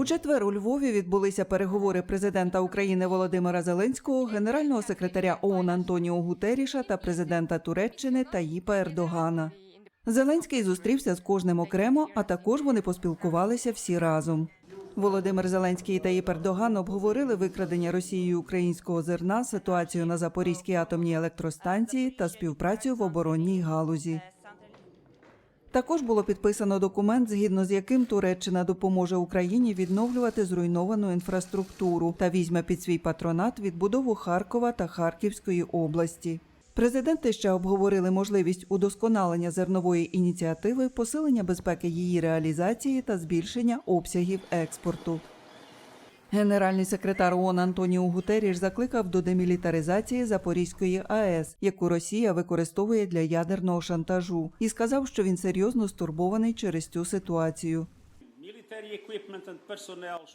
У четвер у Львові відбулися переговори президента України Володимира Зеленського, генерального секретаря ООН Антоніо Гутеріша та президента Туреччини Таїпа Ердогана. Зеленський зустрівся з кожним окремо, а також вони поспілкувалися всі разом. Володимир Зеленський і Таїп Ердоган обговорили викрадення Росією українського зерна, ситуацію на Запорізькій атомній електростанції та співпрацю в оборонній галузі. Також було підписано документ, згідно з яким Туреччина допоможе Україні відновлювати зруйновану інфраструктуру та візьме під свій патронат відбудову Харкова та Харківської області. Президенти ще обговорили можливість удосконалення зернової ініціативи, посилення безпеки її реалізації та збільшення обсягів експорту. Генеральний секретар ООН Антоніо Гутеріш закликав до демілітаризації Запорізької АЕС, яку Росія використовує для ядерного шантажу, і сказав, що він серйозно стурбований через цю ситуацію.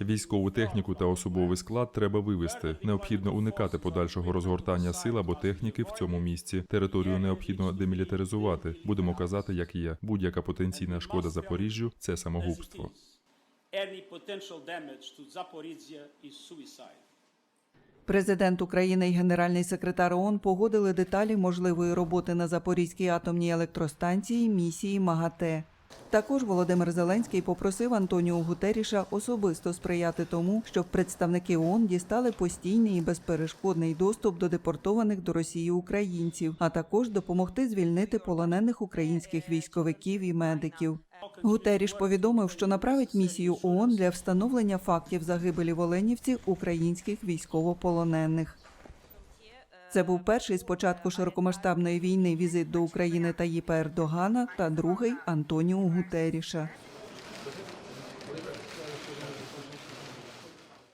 Військову техніку та особовий склад треба вивести. Необхідно уникати подальшого розгортання сил або техніки в цьому місці. Територію необхідно демілітаризувати. Будемо казати, як є. Будь-яка потенційна шкода Запоріжжю це самогубство. Any potential damage to Zaporizhia is suicide. Президент України і генеральний секретар ООН погодили деталі можливої роботи на Запорізькій атомній електростанції місії МАГАТЕ. Також Володимир Зеленський попросив Антоніо Гутеріша особисто сприяти тому, щоб представники ООН дістали постійний і безперешкодний доступ до депортованих до Росії українців, а також допомогти звільнити полонених українських військовиків і медиків. Гутеріш повідомив, що направить місію ООН для встановлення фактів загибелі в Оленівці українських військовополонених. Це був перший з початку широкомасштабної війни візит до України Таїпа Ердогана та другий Антоніо Гутеріша.